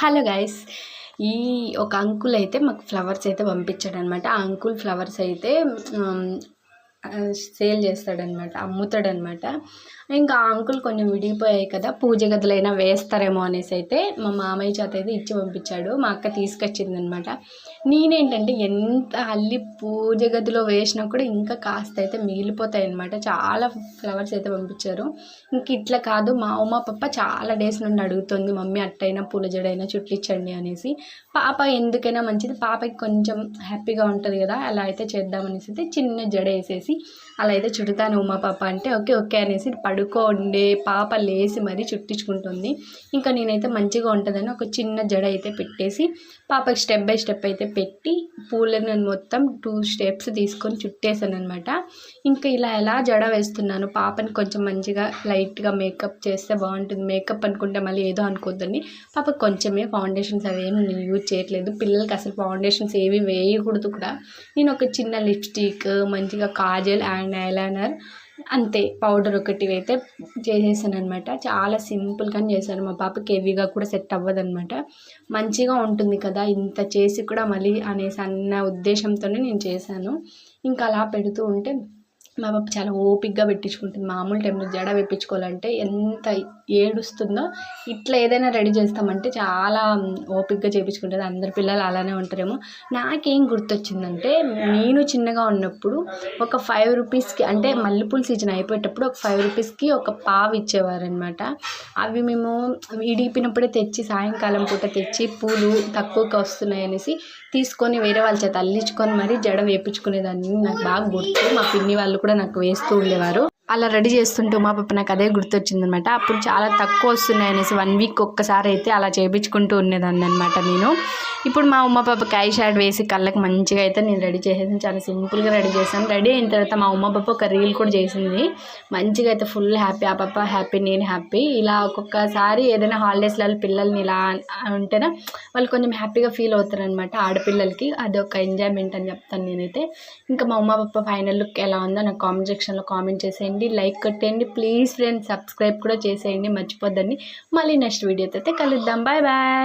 Hello guys ఈ ఒక uncle అయితే మాకు ఫ్లవర్స్ అయితే పంపించాడు అనమాట ఆ అంకుల్ ఫ్లవర్స్ అయితే సేల్ చేస్తాడనమాట అమ్ముతాడనమాట. ఇంకా ఆ అంకుల్ కొంచెం విడిగిపోయాయి కదా పూజ గదులైనా వేస్తారేమో అనేసి అయితే మా మామయ్య చేత అయితే ఇచ్చి పంపించాడు మా అక్క తీసుకొచ్చిందనమాట. నేనేంటంటే ఎంత అల్లి పూజ గదిలో వేసినా కూడా ఇంకా కాస్త అయితే మిగిలిపోతాయి అనమాట చాలా ఫ్లవర్స్ అయితే పంపించారు. ఇంక ఇట్లా కాదు మా అమ్మ పప్ప చాలా డేస్ నుండి అడుగుతుంది మమ్మీ అట్టయినా పూల జడైనా చుట్టించండి అనేసి. పాప ఎందుకైనా మంచిది పాపకి కొంచెం హ్యాపీగా ఉంటుంది కదా అలా అయితే చేద్దామనేసి అయితే చిన్న జడ వేసేసి అలా అయితే చుడతాను ఉమా పాప అంటే ఓకే ఓకే అనేసి పడుకోండే పాప లేసి మరీ చుట్టించుకుంటుంది. ఇంకా నేనైతే మంచిగా ఉంటుందని ఒక చిన్న జడ అయితే పెట్టేసి పాపకి స్టెప్ బై స్టెప్ అయితే పెట్టి పూలను మొత్తం టూ స్టెప్స్ తీసుకొని చుట్టేసాను అనమాట ఇంకా ఇలా ఎలా జడ వేస్తున్నాను పాపని కొంచెం మంచిగా లైట్గా మేకప్ చేస్తే బాగుంటుంది. మేకప్ అనుకుంటే మళ్ళీ ఏదో అనుకోద్దండి. పాపకి కొంచెమే ఫౌండేషన్స్ అవేమి నేను యూజ్ చేయట్లేదు. పిల్లలకి అసలు ఫౌండేషన్స్ ఏవి వేయకూడదు కూడా. నేను ఒక చిన్న లిప్స్టిక్ మంచిగా కాజల్ అండ్ ఐలైనర్. అంతే పౌడర్ ఒకటి అయితే చేసేసాను అనమాట చాలా సింపుల్గానే చేశాను మా పాపకి హెవీగా కూడా సెట్ అవ్వదు అనమాట మంచిగా ఉంటుంది కదా ఇంత చేసి కూడా మళ్ళీ అనేసి అన్న ఉద్దేశంతోనే నేను చేశాను. ఇంకా అలా పెడుతూ ఉంటే మా పాప చాలా ఓపిక్గా పెట్టించుకుంటుంది. మామూలు టైంలో జడ వేయించుకోవాలంటే ఎంత ఏడుస్తుందో ఇట్లా ఏదైనా రెడీ చేస్తామంటే చాలా ఓపిక్గా చేయించుకుంటుంది అందరి పిల్లలు అలానే ఉంటారేమో. నాకేం గుర్తొచ్చిందంటే నేను చిన్నగా ఉన్నప్పుడు ఒక ఫైవ్ రూపీస్కి అంటే మల్లెపూల సీజన్ అయిపోయేటప్పుడు ఒక ఫైవ్ రూపీస్కి ఒక పావు ఇచ్చేవారనమాట అవి మేము ఇడిపినప్పుడే తెచ్చి సాయంకాలం పూట తెచ్చి పూలు తక్కువకి వస్తున్నాయి అనేసి తీసుకొని వేరే వాళ్ళ చేత అల్లించుకొని మరీ జడ వేపించుకునేదాన్ని. నాకు బాగా గుర్తు. మా పిన్ని వాళ్ళు కూడా నాకు వేస్తూ ఉండేవారు. అలా రెడీ చేస్తుంటూ మా పాప నాకు అదే గుర్తొచ్చింది అనమాట అప్పుడు చాలా తక్కువ వస్తున్నాయి అనేసి వన్ వీక్ ఒక్కసారి అయితే అలా చేయించుకుంటూ ఉండేదాన్ని అనమాట నేను. ఇప్పుడు మా ఉమ్మ పాపకి ఐ షాడ్ వేసి కళ్ళకి మంచిగా అయితే నేను రెడీ చేసేసాను. చాలా సింపుల్గా రెడీ చేశాను రెడీ అయిన తర్వాత మా ఉమ్మ పాప ఒక రీల్ కూడా చేసింది. మంచిగా అయితే ఫుల్ హ్యాపీ. ఆ పాప హ్యాపీ నేను హ్యాపీ. ఇలా ఒక్కొక్కసారి ఏదైనా హాలిడేస్లో పిల్లల్ని ఇలా ఉంటేనే వాళ్ళు కొంచెం హ్యాపీగా ఫీల్ అవుతారు అనమాట ఆడపిల్లలకి. అది ఒక ఎంజాయ్మెంట్ అని చెప్తాను నేనైతే. ఇంకా మా ఉమ్మ పాప ఫైనల్ లుక్ ఎలా ఉందో నాకు కామెంట్ సెక్షన్లో కామెంట్ చేసేయండి. లైక్ కొట్టండి ప్లీజ్ ఫ్రెండ్స్ సబ్స్క్రైబ్ కూడా చేసేయండి మర్చిపోద్దండి. మళ్ళీ నెక్స్ట్ వీడియోతో అయితే కలుద్దాం. Bye bye